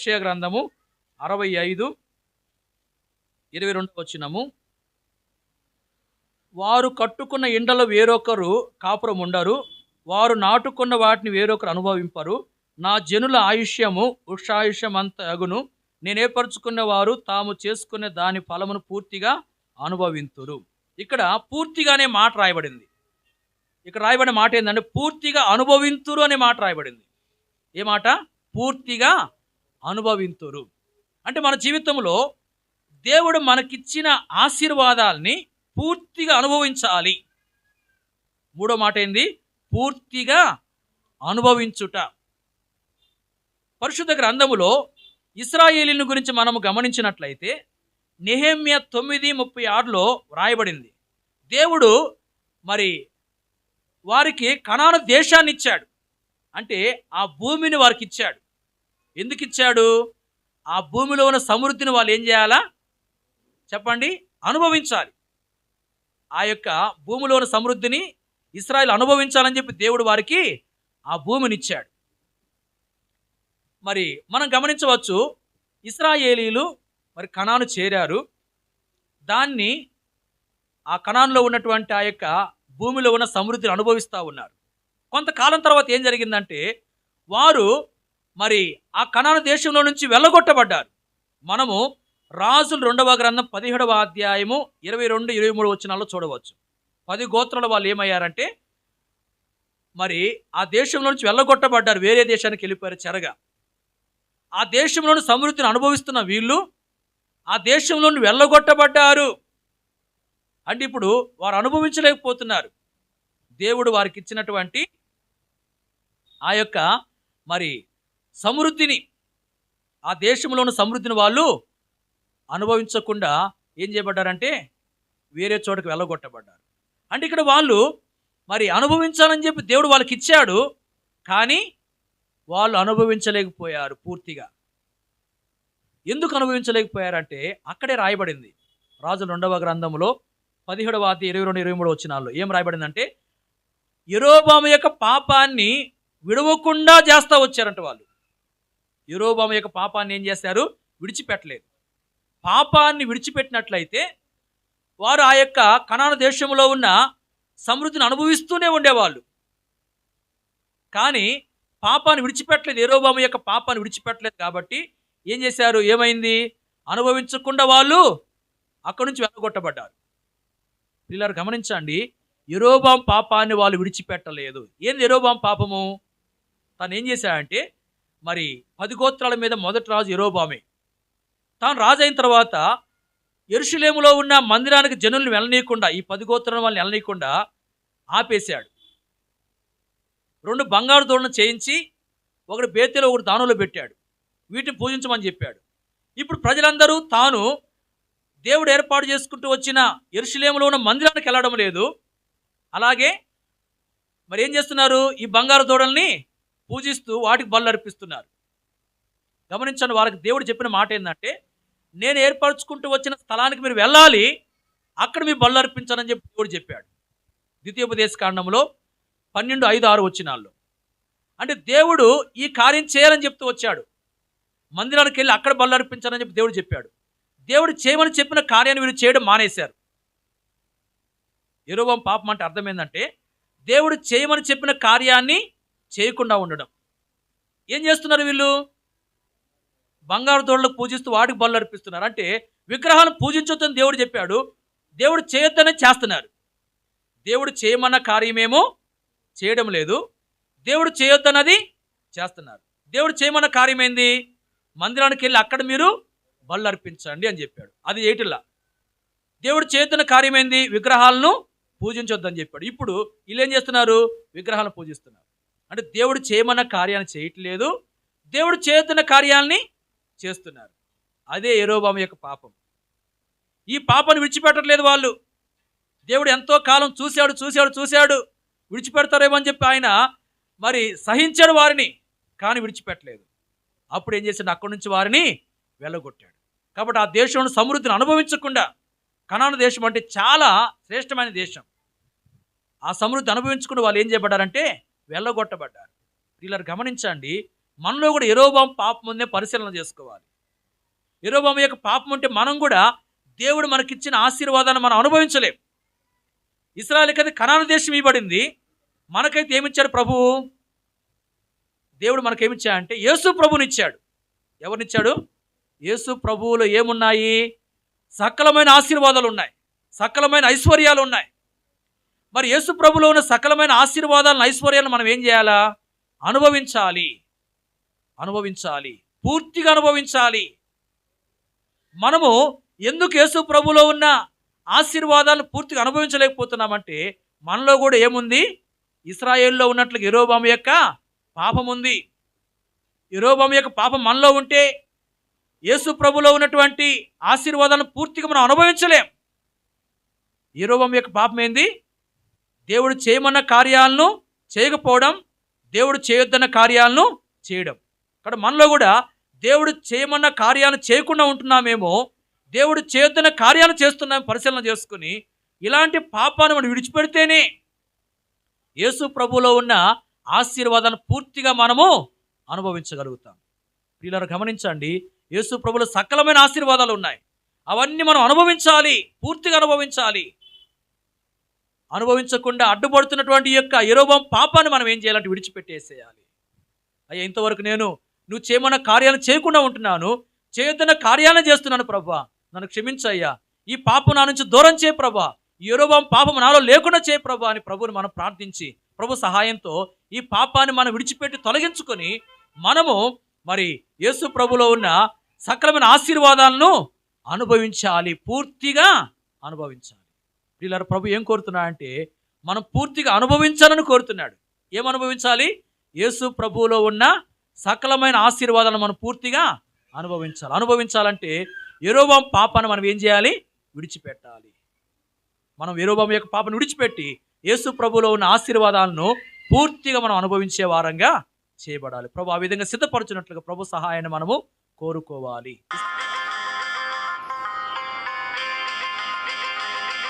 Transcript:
యెషయా గ్రంథము అరవై ఐదు ఇరవై రెండు వచ్చినము వారు కట్టుకున్న ఇండలో వేరొకరు కాపురం ఉండరు వారు నాటుకున్న వాటిని వేరొకరు అనుభవింపరు. నా జనుల ఆయుష్యము ఉషాయుష్యం అంత అగును. నేను ఏర్పరచుకున్న వారు తాము చేసుకునే దాని ఫలమును పూర్తిగా అనుభవింతురు. ఇక్కడ పూర్తిగానే మాట రాయబడింది. ఇక్కడ రాయబడిన మాట ఏంటంటే పూర్తిగా అనుభవింతురు అనే మాట రాయబడింది. ఏ మాట? పూర్తిగా అనుభవింతురు. అంటే మన జీవితంలో దేవుడు మనకిచ్చిన ఆశీర్వాదాల్ని పూర్తిగా అనుభవించాలి. మూడో మాట ఏంది? పూర్తిగా అనుభవించుట. పరిశుద్ధ గ్రంథములో ఇస్రాయేలీని గురించి మనము గమనించినట్లయితే నెహెమ్య తొమ్మిది ముప్పై ఆరులో వ్రాయబడింది. దేవుడు మరి వారికి కణాను దేశాన్ని ఇచ్చాడు అంటే ఆ భూమిని వారికి ఇచ్చాడు ఎందుకు ఇచ్చాడు ఆ భూమిలో ఉన్న సమృద్ధిని వాళ్ళు ఏం చేయాలా? చెప్పండి. అనుభవించాలి. ఆ యొక్క భూమిలో ఉన్న సమృద్ధిని ఇస్రాయల్ అనుభవించాలని చెప్పి దేవుడు వారికి ఆ భూమిని ఇచ్చాడు మరి మనం గమనించవచ్చు ఇస్రాయేలీలు మరి కణాను చేరారు. దాన్ని ఆ కణాన్లో ఉన్నటువంటి ఆ యొక్క భూమిలో ఉన్న సమృద్ధిని అనుభవిస్తూ ఉన్నారు. కొంతకాలం తర్వాత ఏం జరిగిందంటే వారు మరి ఆ కణాను దేశంలో నుంచి వెళ్ళగొట్టబడ్డారు. మనము రాజులు రెండవ గ్రంథం పదిహేడవ అధ్యాయము ఇరవై రెండు ఇరవై మూడు వచ్చినాల్లో చూడవచ్చు. పది గోత్రాల వాళ్ళు ఏమయ్యారంటే మరి ఆ దేశంలో నుంచి వెళ్ళగొట్టబడ్డారు వేరే దేశానికి వెళ్ళిపోయారు చెరగా. ఆ దేశంలోని సమృద్ధిని అనుభవిస్తున్న వీళ్ళు ఆ దేశంలోని వెళ్ళగొట్టబడ్డారు. అంటే ఇప్పుడు వారు అనుభవించలేకపోతున్నారు. దేవుడు వారికి ఇచ్చినటువంటి ఆ యొక్క మరి సమృద్ధిని ఆ దేశంలో ఉన్న సమృద్ధిని వాళ్ళు అనుభవించకుండా ఏం చేయబడ్డారంటే వేరే చోటకు వెళ్ళగొట్టబడ్డారు. అంటే ఇక్కడ వాళ్ళు మరి అనుభవించాలని చెప్పి దేవుడు వాళ్ళకి ఇచ్చాడు కానీ వాళ్ళు అనుభవించలేకపోయారు పూర్తిగా. ఎందుకు అనుభవించలేకపోయారంటే అక్కడే రాయబడింది. రాజు రెండవ గ్రంథంలో పదిహేడవ అతి ఇరవై రెండు ఇరవై మూడు వచ్చినాల్లో ఏం రాయబడిందంటే యరోబాము యొక్క పాపాన్ని విడవకుండా చేస్తా వచ్చారంట వాళ్ళు. యరోబామ యొక్క పాపాన్ని ఏం చేశారు? విడిచిపెట్టలేదు. పాపాన్ని విడిచిపెట్టినట్లయితే వారు ఆ యొక్క కణాన దేశంలో ఉన్న సమృద్ధిని అనుభవిస్తూనే ఉండేవాళ్ళు. కానీ పాపాన్ని విడిచిపెట్టలేదు. ఏరోబాము యొక్క పాపాన్ని విడిచిపెట్టలేదు కాబట్టి ఏం చేశారు? ఏమైంది? అనుభవించకుండా వాళ్ళు అక్కడి నుంచి వెళ్ళగొట్టబడ్డారు. పిల్లలు గమనించండి. ఎరోబాం పాపాన్ని వాళ్ళు విడిచిపెట్టలేదు. ఏంది ఎరోబాం పాపము? తను ఏం చేశాడంటే మరి పది గోత్రాల మీద మొదటి రాజు ఎరోబామే తాను రాజు అయిన తర్వాత ఎరుషులేములో ఉన్న మందిరానికి జనుల్ని వెళ్ళనీయకుండా ఈ పది గోత్రం వాళ్ళని వెళ్ళనీయకుండా ఆపేశాడు. రెండు బంగారు దూడను చేయించి ఒకటి బేతెలో ఒకటి దానంలో పెట్టాడు. వీటిని పూజించమని చెప్పాడు. ఇప్పుడు ప్రజలందరూ తాను దేవుడు ఏర్పాటు చేసుకుంటూ వచ్చిన ఎరుషులేములో ఉన్న మందిరానికి వెళ్ళడం లేదు. అలాగే మరి ఏం చేస్తున్నారు? ఈ బంగారు దూడల్ని పూజిస్తూ వాటికి బళ్ళు అర్పిస్తున్నారు గమనించండి వాళ్ళకి దేవుడు చెప్పిన మాట ఏంటంటే నేను ఏర్పరచుకుంటూ వచ్చిన స్థలానికి మీరు వెళ్ళాలి అక్కడ మీ బళ్ళు అర్పించాలని చెప్పి దేవుడు చెప్పాడు. ద్వితీయోపదేశ కాండంలో పన్నెండు ఐదు ఆరు వచ్చినాల్లో. అంటే దేవుడు ఈ కార్యం చేయాలని చెప్తూ వచ్చాడు. మందిరానికి వెళ్ళి అక్కడ బళ్ళు అర్పించాలని చెప్పి దేవుడు చెప్పాడు. దేవుడు చేయమని చెప్పిన కార్యాన్ని వీరు చేయడం మానేశారు. ఎరువం పాపం అంటే అర్థం ఏంటంటే దేవుడు చేయమని చెప్పిన కార్యాన్ని చేయకుండా ఉండడం. ఏం చేస్తున్నారు వీళ్ళు? బంగారు తోళ్ళకు పూజిస్తూ వాటికి బళ్ళు అర్పిస్తున్నారు. అంటే విగ్రహాలను పూజించొద్దని దేవుడు చెప్పాడు. దేవుడు చేయొద్దనే చేస్తున్నారు. దేవుడు చేయమన్న కార్యమేమో చేయడం లేదు. దేవుడు చేయొద్దన్నది చేస్తున్నారు. దేవుడు చేయమన్న కార్యం ఏంది మందిరానికి వెళ్ళి అక్కడ మీరు బళ్ళు అర్పించండి అని చెప్పాడు. అది ఏటిలా? దేవుడు చేతున్న కార్యం ఏంది విగ్రహాలను పూజించొద్దని చెప్పాడు. ఇప్పుడు వీళ్ళు ఏం చేస్తున్నారు? విగ్రహాలను పూజిస్తున్నారు. అంటే దేవుడు చేయమన్న కార్యాన్ని చేయట్లేదు. దేవుడు చేతున్న కార్యాలని చేస్తున్నారు. అదే ఎరోబామ యొక్క పాపం. ఈ పాపాన్ని విడిచిపెట్టట్లేదు వాళ్ళు. దేవుడు ఎంతో కాలం చూశాడు చూశాడు చూశాడు. విడిచిపెడతారేమో అని చెప్పి ఆయన మరి సహించాడు వారిని కానీ విడిచిపెట్టలేదు. అప్పుడు ఏం చేశాడు? అక్కడి నుంచి వారిని వెళ్ళగొట్టాడు. కాబట్టి ఆ దేశంలో సమృద్ధిని అనుభవించకుండా కనాన దేశం అంటే చాలా శ్రేష్టమైన దేశం. ఆ సమృద్ధి అనుభవించుకుని వాళ్ళు ఏం చేయబడ్డారంటే వెళ్ళగొట్టబడ్డారు. వీళ్ళని గమనించండి. మనలో కూడా ఎరోబాం పాపం ఉందే పరిశీలన చేసుకోవాలి. ఎరోబాం యొక్క పాపం ఉంటే మనం కూడా దేవుడు మనకిచ్చిన ఆశీర్వాదాన్ని మనం అనుభవించలేం. ఇస్రాయల్కి అది కనాన దేశం ఇవ్వబడింది. మనకైతే ఏమిచ్చాడు ప్రభువు దేవుడు మనకేమిచ్చా అంటే యేసు ప్రభునిచ్చాడు. ఎవరినిచ్చాడు? యేసు ప్రభువులో ఏమున్నాయి? సకలమైన ఆశీర్వాదాలు ఉన్నాయి. సకలమైన ఐశ్వర్యాలు ఉన్నాయి. మరి యేసు ప్రభులో ఉన్న సకలమైన ఆశీర్వాదాలను ఐశ్వర్యాలను మనం ఏం చేయాలా? అనుభవించాలి. అనుభవించాలి. పూర్తిగా అనుభవించాలి. మనము ఎందుకు యేసు ప్రభులో ఉన్న ఆశీర్వాదాలను పూర్తిగా అనుభవించలేకపోతున్నామంటే మనలో కూడా ఏముంది? ఇస్రాయేల్లో ఉన్నట్లు ఎరోబాము యొక్క పాపం ఉంది ఎరోబాము యొక్క పాపం మనలో ఉంటే యేసు ప్రభులో ఉన్నటువంటి ఆశీర్వాదాలను పూర్తిగా మనం అనుభవించలేం. ఎరోబాము యొక్క పాపం ఏంది? దేవుడు చేయమన్న కార్యాలను చేయకపోవడం దేవుడు చేయొద్దన్న కార్యాలను చేయడం. ఇక్కడ మనలో కూడా దేవుడు చేయమన్న కార్యాలను చేయకుండా ఉంటున్నామేమో దేవుడు చేయొద్దన్న కార్యాలు చేస్తున్నాం పరిశీలన చేసుకుని ఇలాంటి పాపాన్ని మనం విడిచిపెడితేనే యేసు ప్రభులో ఉన్న ఆశీర్వాదాన్ని పూర్తిగా మనము అనుభవించగలుగుతాం. పిల్లలు గమనించండి యేసు ప్రభులో సకలమైన ఆశీర్వాదాలు ఉన్నాయి. అవన్నీ మనం అనుభవించాలి పూర్తిగా అనుభవించాలి. అనుభవించకుండా అడ్డుపడుతున్నటువంటి యొక్క ఎరోబం పాపాన్ని మనం ఏం చేయాలంటే విడిచిపెట్టేసేయాలి. అయ్యా ఇంతవరకు నేను నువ్వు చేయమన్న కార్యాలు చేయకుండా ఉంటున్నాను. చేయొద్దన్న కార్యాలను చేస్తున్నాను ప్రభా. నన్ను క్షమించయ్యా. ఈ పాపం నా నుంచి దూరం చేయ ప్రభా. ఈ ఎరోబం పాపం నాలో లేకుండా చేయ ప్రభా అని ప్రభుని మనం ప్రార్థించి ప్రభు సహాయంతో ఈ పాపాన్ని మనం విడిచిపెట్టి తొలగించుకొని మనము మరి యేసు ప్రభులో ఉన్న సకలమైన ఆశీర్వాదాలను అనుభవించాలి. పూర్తిగా అనుభవించాలి. వీళ్ళ ప్రభు ఏం కోరుతున్నా అంటే మనం పూర్తిగా అనుభవించాలని కోరుతున్నాడు. ఏం అనుభవించాలి? యేసు ప్రభువులో ఉన్న సకలమైన ఆశీర్వాదాలను మనం పూర్తిగా అనుభవించాలి. అనుభవించాలంటే ఎరోబాం పాపాన్ని మనం ఏం చేయాలి? విడిచిపెట్టాలి. మనం ఎరోబాం యొక్క పాపను విడిచిపెట్టి యేసు ప్రభులో ఉన్న ఆశీర్వాదాలను పూర్తిగా మనం అనుభవించే వారంగా చేయబడాలి. ప్రభు ఆ విధంగా సిద్ధపరచినట్లుగా ప్రభు సహాయాన్ని మనము కోరుకోవాలి.